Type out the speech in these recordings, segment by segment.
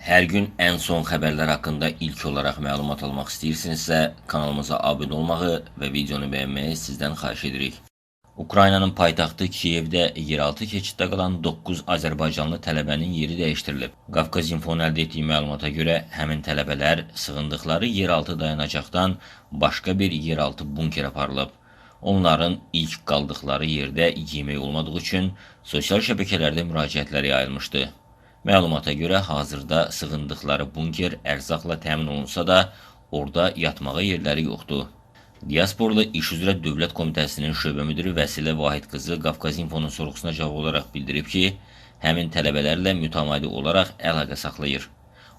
Hər gün ən son xəbərlər haqqında ilk olaraq məlumat almaq istəyirsinizsə, kanalımıza abunə olmağı və videonu bəyənməyi sizdən xahiş edirik. Ukraynanın paytaxtı Kiyevdə yeraltı keçiddə qalan 9 Azərbaycanlı tələbənin yeri dəyişdirilib. Qafqaz İnfonun əldə etdiyi məlumata görə həmin tələbələr sığındıqları yeraltı dayanacaqdan başqa bir yeraltı bunker aparılıb. Onların ilk qaldıqları yerdə yemək olmadığı üçün sosial şəbəkələrdə müraciətlər yayılmışdı. Məlumata görə hazırda sığındıqları bunker ərzaqla təmin olunsa da, orada yatmağa yerləri yoxdur. Diasporla İş üzrə Dövlət Komitəsinin şöbə müdiri Vəsilə Vahid qızı Qafqaz İnfonun sorğusuna cavab olaraq bildirib ki, həmin tələbələrlə mütəmadi olaraq əlaqə saxlayır.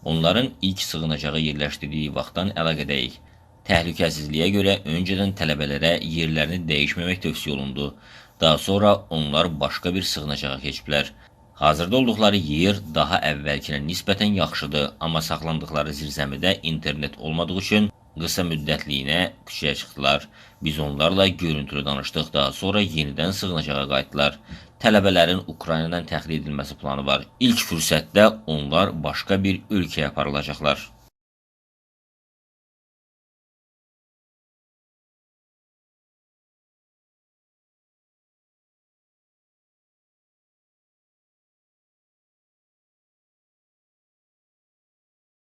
Onların ilk sığınacağa yerləşdirdiyi vaxtdan əlaqədəyik. Təhlükəsizliyə görə öncədən tələbələrə yerlərini dəyişməmək tövsiyə olundu. Daha sonra onlar başqa bir sığınacağa keçiblər. Hazırda olduqları yer daha əvvəlkinə nisbətən yaxşıdır, amma saxlandıqları zirzəmidə internet olmadığı üçün qısa müddətliyinə küçəyə çıxdılar. Biz onlarla görüntülü danışdıq, daha sonra yenidən sığınacağa qayıtdılar. Tələbələrin Ukraynadan təxliyə edilməsi planı var. İlk fürsətdə onlar başqa bir ölkəyə aparılacaqlar.